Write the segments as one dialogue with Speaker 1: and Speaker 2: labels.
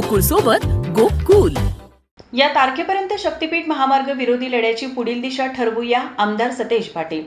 Speaker 1: गोकुळ सोबत गोकुल.
Speaker 2: या तारखेपर्यंत शक्तीपीठ महामार्ग विरोधी लढ्याची पुढील दिशा ठरवूया आमदार सतेज पाटील.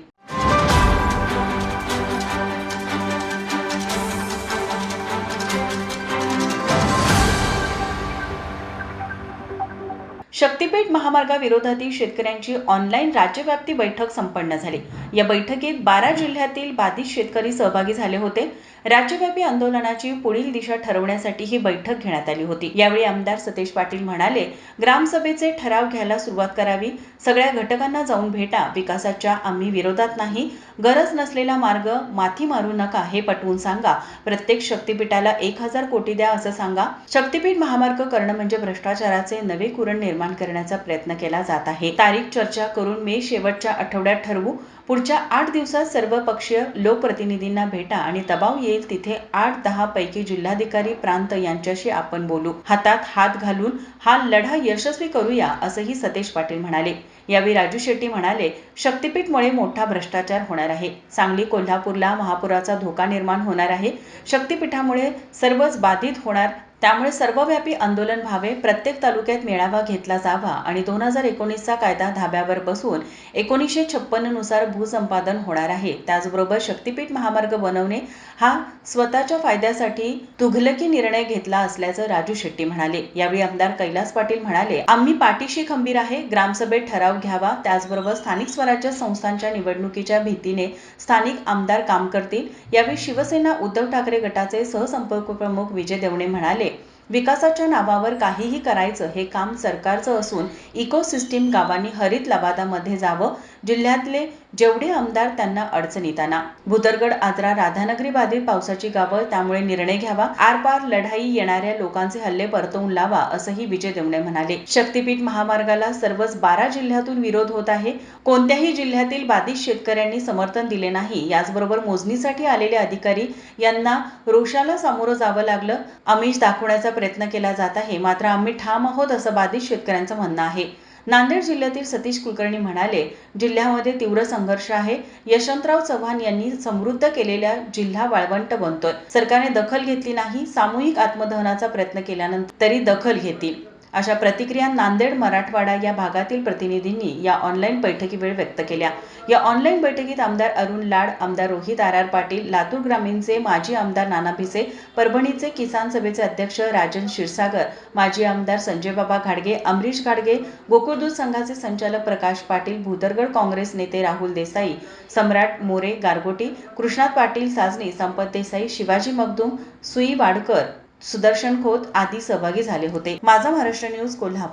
Speaker 2: शक्तीपीठ महामार्गाविरोधातील शेतकऱ्यांची ऑनलाईन राज्यव्यापी बैठक संपन्न झाली. या बैठकीत बारा जिल्ह्यातील बाधित शेतकरी सहभागी झाले होते. राज्यव्यापी आंदोलनाची पुढील दिशा ठरवण्यासाठी ही बैठक घेण्यात आली होती. यावेळी आमदार सतेज पाटील म्हणाले ग्रामसभेचे ठराव घ्यायला सुरुवात करावी. सगळ्या घटकांना जाऊन भेटा. विकासाच्या आम्ही विरोधात नाही. गरज नसलेला मार्ग माथी मारू नका हे पटवून सांगा. प्रत्येक शक्तीपीठाला एक हजार कोटी द्या असं सांगा. शक्तीपीठ महामार्ग करणं म्हणजे भ्रष्टाचाराचे नवे कुरण निर्माण करण्याचा प्रयत्न केला जात आहे. तारीख चर्चा करून मे शेवटच्या आठवड्यात ठरवू. पुढच्या आठ दिवसात सर्व पक्षीय लोकप्रतिनिधींना भेटा आणि दबाव येईल तिथे आठ दहा पैकी जिल्हाधिकारी प्रांत यांच्याशी आपण बोलू. हातात हात घालून हा लढा यशस्वी करूया असंही सतेज पाटील म्हणाले. यावेळी राजू शेट्टी म्हणाले शक्तीपीठमुळे मोठा भ्रष्टाचार होणार आहे. सांगली कोल्हापूरला महापुराचा धोका निर्माण होणार आहे. शक्तीपीठामुळे सर्वच बाधित होणार त्यामुळे सर्वव्यापी आंदोलन व्हावे प्रत्येक तालुक्यात मेळावा घेतला जावा आणि दोन हजार एकोणीसचा कायदा धाब्यावर बसून एकोणीसशे छप्पन्ननुसार भूसंपादन होणार आहे. त्याचबरोबर शक्तीपीठ महामार्ग बनवणे हा स्वतःच्या फायद्यासाठी तुघलकी निर्णय घेतला असल्याचं राजू शेट्टी म्हणाले. यावेळी आमदार कैलास पाटील म्हणाले आम्ही पाठीशी खंबीर आहे ग्रामसभेत ठराव घ्यावा त्याचबरोबर स्थानिक स्वराज्य संस्थांच्या निवडणुकीच्या भीतीने स्थानिक आमदार काम करतील. यावेळी शिवसेना उद्धव ठाकरे गटाचे सहसंपर्क प्रमुख विजय देवणे म्हणाले विकासाच्या नावावर काहीही करायचं हे काम सरकारचं असून इकोसिस्टीम गावांनी हरित लवादामध्ये जावं जिल्ह्यातले जेवढे आमदार त्यांना अडचणीत आणा भुदरगड आजरा राधानगरी बाधित पावसाची गावं त्यामुळे निर्णय घ्यावा आरपार लढाई येणाऱ्या लोकांचे हल्ले परतवून लावा असंही विजय देवणे म्हणाले. शक्तीपीठ महामार्गाला सर्वच बारा जिल्ह्यातून विरोध होत आहे. कोणत्याही जिल्ह्यातील बाधित शेतकऱ्यांनी समर्थन दिले नाही. याचबरोबर मोजणीसाठी आलेले अधिकारी यांना रोषाला सामोरं जावं लागलं. आमिष दाखवण्याचा प्रयत्न केला जात आहे. मात्र आम्ही ठाम आहोत असं बाधित शेतकऱ्यांचं म्हणणं आहे. नांदेड जिल्ह्यातील सतीश कुलकर्णी म्हणाले जिल्ह्यामध्ये तीव्र संघर्ष आहे. यशवंतराव चव्हाण यांनी समृद्ध केलेल्या जिल्हा वाळवंट बनतोय. सरकारने दखल घेतली नाही. सामूहिक आत्मदहनाचा प्रयत्न केल्यानंतर तरी दखल घेतील. अशा प्रतिक्रिया नांदेड मराठवाडा या भागातील प्रतिनिधींनी या ऑनलाईन बैठकीवेळी व्यक्त केल्या. या ऑनलाईन बैठकीत आमदार अरुण लाड आमदार रोहित आर आर पाटील लातूर ग्रामीणचे माजी आमदार नाना भिसे परभणीचे किसान सभेचे अध्यक्ष राजन क्षीरसागर माजी आमदार संजय बाबा घाडगे अमरीश घाडगे गोकुळ दूध संघाचे संचालक प्रकाश पाटील भूदरगड काँग्रेस नेते राहुल देसाई सम्राट मोरे गारगोटी कृष्णात पाटील साजनी संपत देसाई शिवाजी मगदूम सुई वाडकर सुदर्शन खोत आदी सहभागी झाले होते. माझा महाराष्ट्र न्यूज कोल्हापूर.